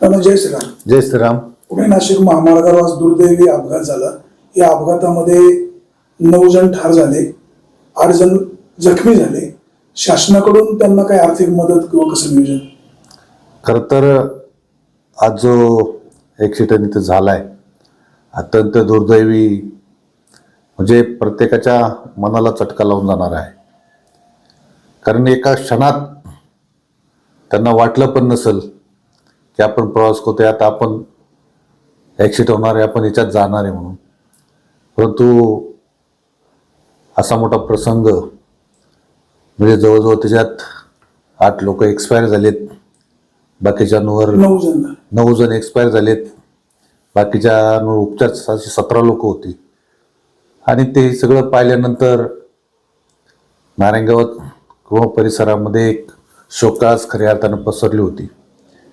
त्यांना जय श्रीराम. जय श्रीराम. पुणे नाशिक महामार्गावर आज दुर्दैवी अपघात झाला. या अपघातामध्ये नऊ जण ठार झाले आठ जण जखमी झाले. शासनाकडून त्यांना काही आर्थिक मदत किंवा कसं नियोजन? खरं तर आज जो ॲक्सिडेंट इथं झाला आहे अत्यंत दुर्दैवी म्हणजे प्रत्येकाच्या मनाला चटका लावून जाणार आहे. कारण एका क्षणात त्यांना वाटलं पण नसेल की आपण प्रवास करतोय आता आपण ॲक्सिडेंट होणार आहे आपण याच्यात जाणार आहे म्हणून. परंतु असा मोठा प्रसंग म्हणजे जवळजवळ त्याच्यात आठ लोक एक्सपायर झालेत. बाकीच्यांवर नऊ जण. एक्सपायर झालेत. बाकीच्या उपचार सातशे सतरा लोक होती. आणि ते सगळं पाहिल्यानंतर नारायणगावात किंवा परिसरामध्ये एक शोकास खऱ्या अर्थानं पसरली होती.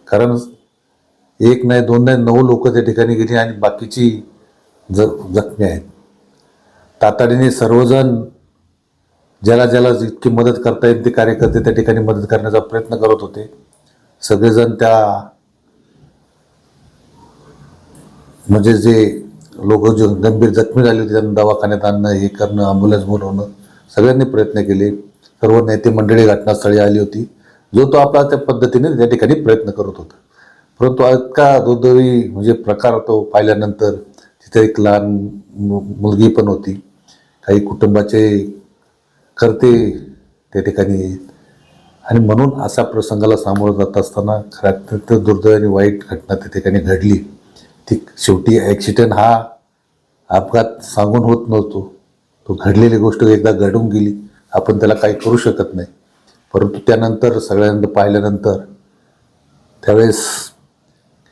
कारण एक नाही दोन नाही नऊ लोक त्या ठिकाणी गेली आणि बाकीची ज जखमी आहेत. तातडीने सर्वजण ज्याला ज्याला जितकी मदत करता येईल ते कार्यकर्ते त्या ठिकाणी मदत करण्याचा प्रयत्न करत होते. सगळेजण त्या म्हणजे जे लोक जे गंभीर जखमी झाले होते त्यांना दवाखान्यात आणणं हे करणं ॲम्ब्युलन्स बोलवणं सगळ्यांनी प्रयत्न केले. सर्व नेते मंडळी घटनास्थळी आली होती. जो तो आपला त्या पद्धतीने त्या ठिकाणी प्रयत्न करत होता. परंतु इतका दुर्दैवी म्हणजे प्रकार तो पाहिल्यानंतर तिथे एक लहान मु- मुलगी पण होती. काही कुटुंबाचे करते त्या ठिकाणी आणि म्हणून असा प्रसंगाला सामोरं जात असताना खऱ्या अत्यंत दुर्दैव आणि वाईट घटना त्या ठिकाणी घडली. ती शेवटी ॲक्सिडेंट हा अपघात सांगून होत नव्हतो. तो घडलेली गोष्ट एकदा घडून गेली. आपण त्याला काही करू शकत नाही. परंतु त्यानंतर सगळ्यांना पाहिल्यानंतर त्यावेळेस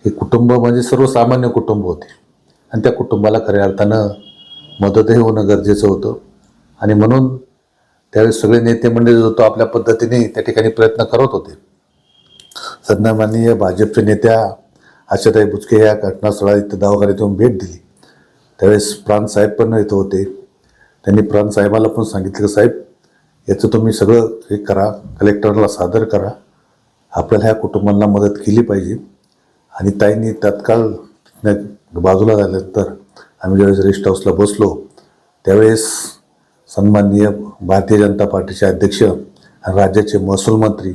हे कुटुंब म्हणजे सर्वसामान्य कुटुंब होते. आणि त्या कुटुंबाला खऱ्या अर्थानं मदतही होणं गरजेचं होतं. आणि म्हणून त्यावेळेस सगळे नेते मंडळी जो आपल्या पद्धतीने त्या ठिकाणी प्रयत्न करत होते. सन्माननीय भाजपचे नेत्या आशाताई बुचके या घटनास्थळा इथं दवाखान्यात येऊन भेट दिली. त्यावेळेस प्राणसाहेब पण येत होते. त्यांनी प्राणसाहेबाला पण सांगितलं की साहेब याचं तुम्ही सगळं हे करा कलेक्टरला सादर करा. आपल्याला ह्या कुटुंबांना मदत केली पाहिजे. आणि ताईंनी तत्काळ तिथनं बाजूला झाल्यानंतर आम्ही ज्यावेळेस रेस्ट हाऊसला बसलो त्यावेळेस सन्माननीय भारतीय जनता पार्टीचे अध्यक्ष आणि राज्याचे महसूल मंत्री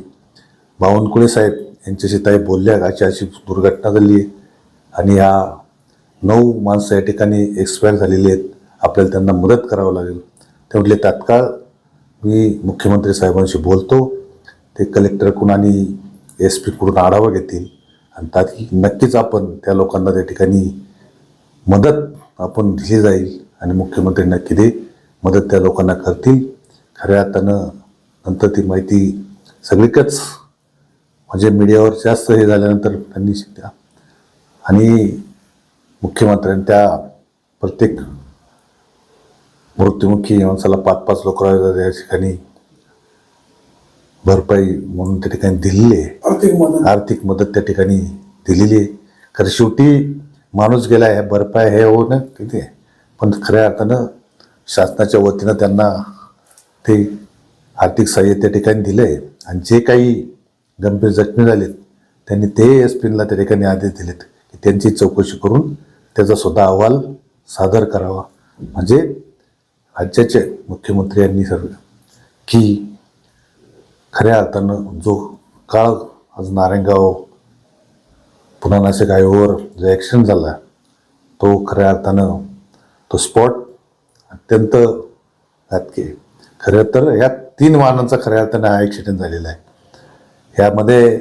बावनकुळे साहेब यांच्याशी ताई बोलल्या अशी अशी दुर्घटना झाली आहे. आणि या नऊ माणसं या ठिकाणी एक्सपायर झालेली आहेत. आपल्याला त्यांना मदत करावं लागेल. ते म्हटले तात्काळ मी मुख्यमंत्री साहेबांशी बोलतो. ते कलेक्टरकडून आणि एस पीकडून आढावा घेतील. आणि त्यात नक्कीच आपण त्या लोकांना त्या ठिकाणी मदत आपण दिली जाईल आणि मुख्यमंत्री नक्की दे मदत त्या लोकांना करतील. खऱ्या अर्थानं नंतर ती माहिती सगळीकच म्हणजे मीडियावर जास्त हे झाल्यानंतर त्यांनी शिकल्या. आणि मुख्यमंत्र्यांनी त्या प्रत्येक मृत्युमुखी माणसाला पाच पाच लोक त्या ठिकाणी भरपाई म्हणून त्या ठिकाणी दिलेली आहे. आर्थिक मदत. आर्थिक मदत त्या ठिकाणी दिलेली आहे. खरं शेवटी माणूस गेला आहे भरपाई हे हो ना किती पण खऱ्या अर्थानं शासनाच्या वतीनं त्यांना ते आर्थिक सहाय्य त्या ठिकाणी दिलं आहे आणि जे काही गंभीर जखमी झालेत त्यांनी ते एस पीनला त्या ठिकाणी आदेश दिलेत की त्यांची चौकशी करून त्याचा सुद्धा अहवाल सादर करावा. म्हणजे राज्याचे मुख्यमंत्री यांनी सर्व की खऱ्या अर्थानं जो काळ आज नारायणगाव पुन्हा नाशिक हायवेवर जो ॲक्सिडेंट झाला तो खऱ्या अर्थानं तो स्पॉट अत्यंत घातकी. खरं तर ह्या तीन वाहनांचा खऱ्या अर्थानं हा ॲक्सिडेंट झालेला आहे. ह्यामध्ये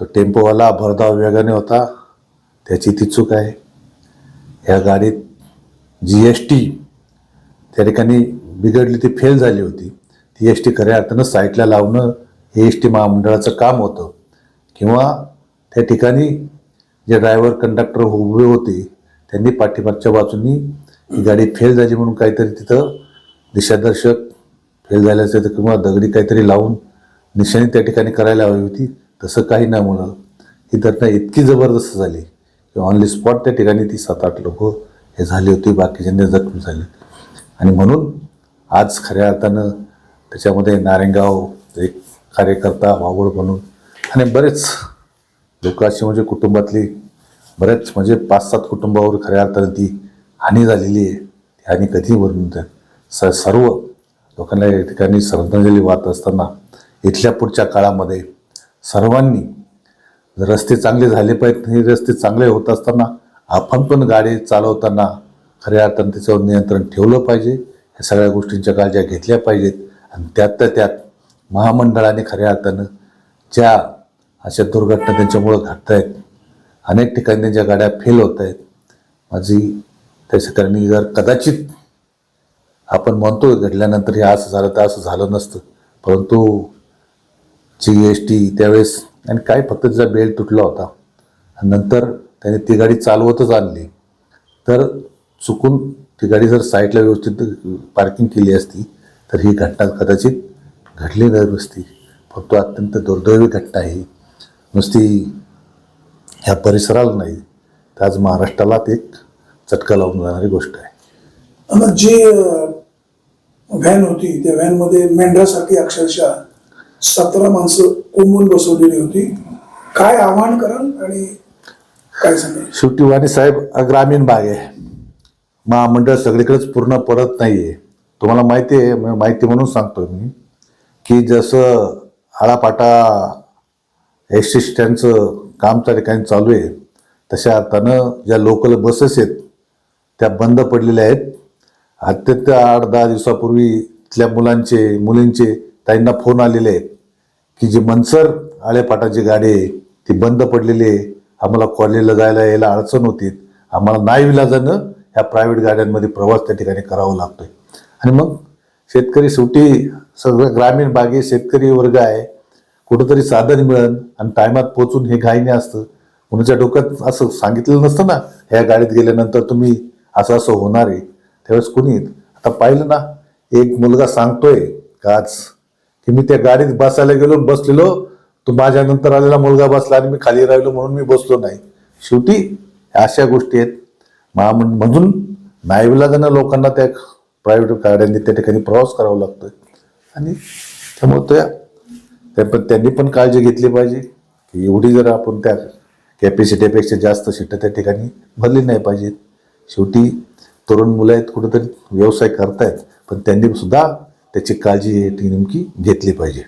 तो टेम्पोवाला भरधाव वेगाने होता त्याची ती चूक आहे. ह्या गाडीत जी एस टी त्या ठिकाणी बिघडली ती फेल झाली होती. ती एस टी खऱ्या अर्थानं साईटला लावणं हे एस टी महामंडळाचं काम होतं. किंवा त्या ठिकाणी जे ड्रायव्हर कंडक्टर उभे होते त्यांनी पाठीमागच्या बाजूनी ही गाडी फेल झाली म्हणून काहीतरी तिथं दिशादर्शक फेल झाल्याचं किंवा दगडी काहीतरी लावून निशाणी त्या ठिकाणी करायला हवी होती. तसं काही नाही मुलं ही घटना इतकी जबरदस्त झाली की ऑन स्पॉट त्या ठिकाणी ती सात आठ लोक हे झाली होती बाकीच्यांनी जखमी झाले. आणि म्हणून आज खऱ्या अर्थानं त्याच्यामध्ये नारेंगाव एक कार्यकर्ता वावळ म्हणून. आणि बरेच लोक अशी म्हणजे कुटुंबातली बरेच म्हणजे पाच सात कुटुंबावर खऱ्या अर्थाने ती हानी झालेली आहे. ती हानी कधी भरून स सर्व लोकांना या ठिकाणी श्रद्धांजली वाहत असताना इथल्या पुढच्या काळामध्ये सर्वांनी रस्ते चांगले झाले पाहिजेत हे रस्ते चांगले होत असताना आपण पण गाडी चालवताना खऱ्या अर्थानं त्याच्यावर नियंत्रण ठेवलं पाहिजे. ह्या सगळ्या गोष्टींच्या काळज्या घेतल्या पाहिजेत. आणि तर त्यात महामंडळाने खऱ्या अर्थानं ज्या अशा दुर्घटना त्यांच्यामुळं घडत आहेत अनेक ठिकाणी त्यांच्या गाड्या फेल होत आहेत माझी त्याच्या कारणी जर कदाचित आपण म्हणतो घडल्यानंतर हे असं झालं तर असं झालं नसतं. परंतु जी एस टी त्यावेळेस आणि काय फक्त तिचा बेल्ट तुटला होता आणि नंतर त्याने ती गाडी चालवतच आणली. तर चुकून ती गाडी जर साईडला व्यवस्थित पार्किंग केली असती तर ही घटना कदाचित घडली नसती. फक्त अत्यंत दुर्दैवी घटना ही. नुसती ह्या परिसराला नाही तर आज महाराष्ट्राला ते एक चटका लावून जाणारी गोष्ट आहे. जी व्हॅन होती त्या व्हॅनमध्ये मेंढरासारखी अक्षरशः सतरा माणसं कोंबून बसवलेली होती. काय आव्हान कराल आणि काय सांगाल? शेवटी वाणी साहेब ग्रामीण भाग आहे. महामंडळ सगळीकडेच पूर्ण पडत नाही आहे तुम्हाला माहिती आहे माहिती म्हणून सांगतो मी की जसं आळापाटा एस टी स्टँडचं काम त्या ठिकाणी चालू आहे तशा अर्थानं ज्या लोकल बसेस आहेत त्या बंद पडलेल्या आहेत. अत्यंत आठ दहा दिवसापूर्वी तिथल्या मुलांचे मुलींचे ताईंना फोन आलेले आहेत की जी मनसर आळेपाटाची गाडी आहे ती बंद पडलेली आहे. आम्हाला कॉलेजला जायला यायला अडचण होती. आम्हाला नाही विलाजानं ह्या प्रायव्हेट गाड्यांमध्ये प्रवास त्या ठिकाणी करावा लागतोय. आणि मग शेतकरी शेवटी सगळं ग्रामीण भागी शेतकरी वर्ग आहे. कुठंतरी साधन मिळन आणि टायमात पोचून हे घाईने असतं. कुणाच्या डोक्यात असं सांगितलेलं नसतं ना ह्या गाडीत गेल्यानंतर तुम्ही असं असं होणार आहे. त्यावेळेस कुणी आता पाहिलं ना एक मुलगा सांगतोय काच आज की मी त्या गाडीत बसायला गेलो बसलेलो तो माझ्यानंतर आलेला मुलगा बसला आणि मी खाली राहिलो म्हणून मी बसलो नाही. शेवटी ह्या अशा गोष्टी आहेत. महामंड म्हणून नाईविलाजानं लोकांना त्या प्रायव्हेट गाड्यांनी त्या ठिकाणी प्रवास करावा लागतो आणि त्यामुळे त्या त्या पण त्यांनी पण काळजी घेतली पाहिजे की एवढी जर आपण त्या कॅपॅसिटीपेक्षा जास्त सीटं त्या ठिकाणी भरली नाही पाहिजेत. शेवटी तरुण मुलं आहेत कुठेतरी व्यवसाय करतायत पण त्यांनी सुद्धा त्याची काळजी नेमकी घेतली पाहिजे.